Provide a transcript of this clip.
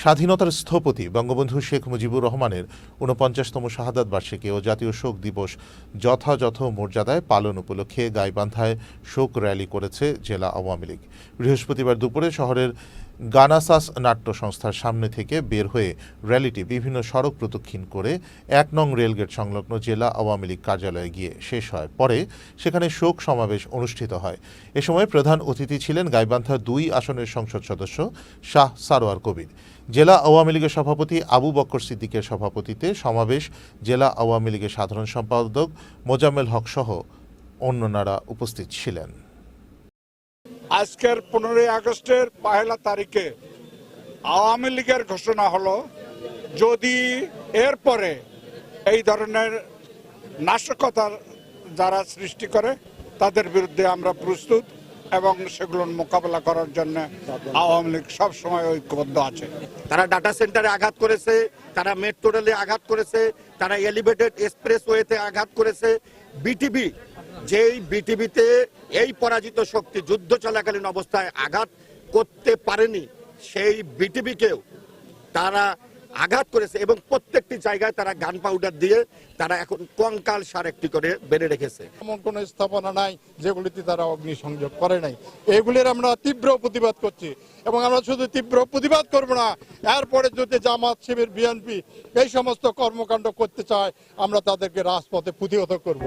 স্বাধীনতার স্থপতি বঙ্গবন্ধু শেখ মুজিবুর রহমানের ঊনপঞ্চাশতম শাহাদাত বার্ষিকী ও জাতীয় শোক দিবস যথাযথ মর্যাদায় পালন উপলক্ষে গাইবান্ধায় শোক র্যালি করেছে জেলা আওয়ামী লীগ। বৃহস্পতিবার দুপুরে শহরের গানাসাস নাট্য সংস্থার সামনে থেকে বের হয়ে র্যালিটি বিভিন্ন সড়ক প্রদক্ষিণ করে এক নং রেলগেট সংলগ্ন জেলা আওয়ামী লীগ কার্যালয়ে গিয়ে শেষ হয়। পরে সেখানে শোক সমাবেশ অনুষ্ঠিত হয়। এ সময় প্রধান অতিথি ছিলেন গাইবান্ধা দুই আসনের সংসদ সদস্য শাহ সারোয়ার কবির। জেলা আওয়ামী লীগের সভাপতি আবু বক্কর সিদ্দিকের সভাপতিতে সমাবেশ জেলা আওয়ামী লীগের সাধারণ সম্পাদক মোজাম্মেল হক সহ অন্যরা উপস্থিত ছিলেন। আজকের পনেরোই আগস্টের পহেলা তারিখে আওয়ামী লীগের ঘোষণা হলো, যদি এরপরে এই ধরনের নাশকতার যারা সৃষ্টি করে, তাদের বিরুদ্ধে আমরা প্রস্তুত। এবং সেগুলোর মোকাবেলা করার জন্য আওয়ামী লীগ সবসময় ঐক্যবদ্ধ আছে। তারা ডাটা সেন্টারে আঘাত করেছে, তারা মেট্রো রেলে আঘাত করেছে, তারা এলিভেটেড এক্সপ্রেস ওয়েতে আঘাত করেছে। বিটিভি যেই বিটিভিতে এই পরাজিত শক্তি যুদ্ধ চলাকালীন অবস্থায় আঘাত করতে পারেনি, সেই বিটিভিকেও তারা আঘাত করেছে এবং প্রত্যেকটি জায়গায় তারা গান পাউডার দিয়ে তারা এখন কঙ্কাল সার একটি করে বেড়ে রেখেছে। এমন কোন স্থাপনা নাই, যেগুলিতে তারা অগ্নিসংযোগ করে নাই। এগুলির আমরা তীব্র প্রতিবাদ করছি এবং আমরা শুধু তীব্র প্রতিবাদ করব না, এরপরে যদি জামাত শিবির বিএনপি এই সমস্ত কর্মকাণ্ড করতে চায়, আমরা তাদেরকে রাজপথে প্রতিহত করব।